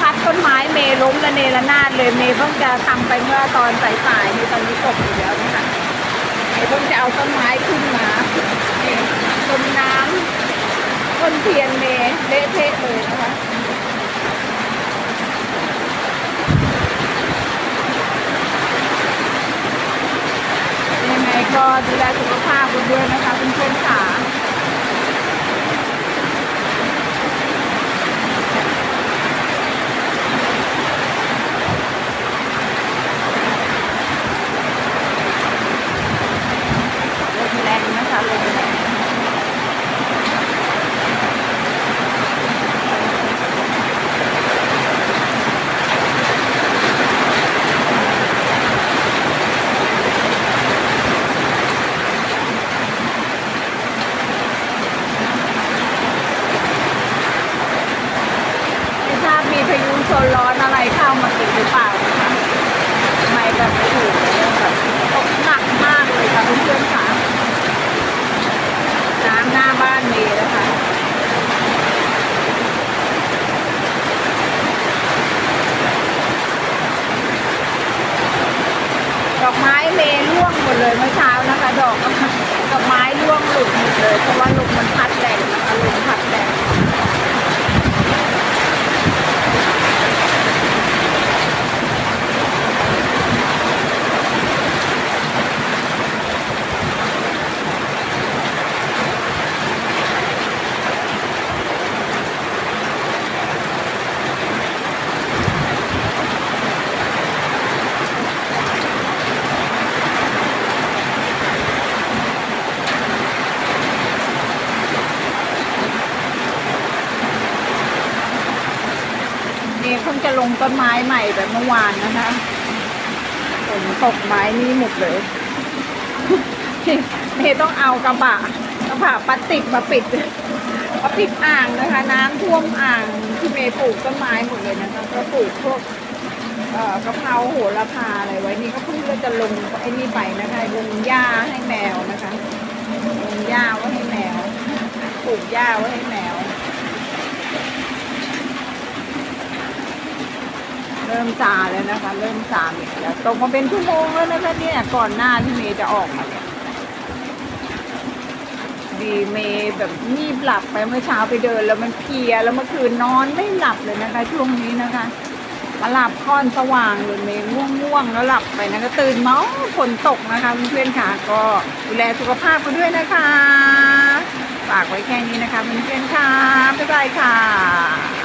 พัดต้นไม้เมล้มระเนระนาดเลยเมเพิ่งจะทำไปเมื่อตอนสายๆนี่ตอนนี้ตกอยู่แล้วนะคะเมเพิ่งจะเอาต้นไม้ขึ้นมานี่ต้นน้ำต้นเทียนเมเละเทะเลยนะคะยังไงก็ดูแลสุขภาพด้วยนะคะเพื่อนๆค่ะลมแรงนะคะลมแรงไม่ทราบมีพายุ โซนร้อนอะไรเข้ามาอีกหรือเปล่านะคะทำไมแบบไม่ถูกแบบตกหนักมากเลยค่ะเพื่อนๆค่ะน้ำหน้าบ้านเมย์นะคะดอกไม้เมย์ร่วงหมดเลยเมื่อเช้านะคะ ดอกดอกไม้ร่วงหลุดหมดเลยเพราะว่าลมมันพัดแรงนะคะลมพัดแรง จะลงต้นไม้ใหม่แบบเมื่อวานนะคะฝนตกไม้นี่หมดเลยเมย์ต้องเอากระบะกระบะพลาสติกมาปิดมาปิดอ่างนะคะ น้ำท่วมอ่างที่เมย์ปลูกต้นไม้หมดเลยนะคะก็ปลูกพวกเอ่อกะเพราโหระพาอะไรไว้นี่ก็เพิ่งจะลงไอ้นี่ไปนะคะลงหญ้าให้แมวนะคะลงหญ้าไว้ให้แมวปลูกหญ้าไว้ให้แมว เริ่มซาแล้วนะคะ เริ่มซาเมย์แล้วตกมาเป็นชั่วโมงแล้วนะคะเนี่ยก่อนหน้าที่เมย์จะออกมาเนี่ยดีเมย์แบบงีบหลับไปเมื่อเช้าไปเดิน แล้วมันเพลียแล้วเมื่อคืนนอนไม่หลับเลยนะคะ ช่วงนี้นะคะมาหลับค่อนสว่างเลยเมย์ง่วงๆแล้วหลับไปนะคะตื่นเมาฝนตกนะคะเพื่อนๆค่ะก็ดูแลสุขภาพกันด้วยนะคะฝากไว้แค่นี้นะคะเพื่อนๆค่ะบ๊ายบายค่ะ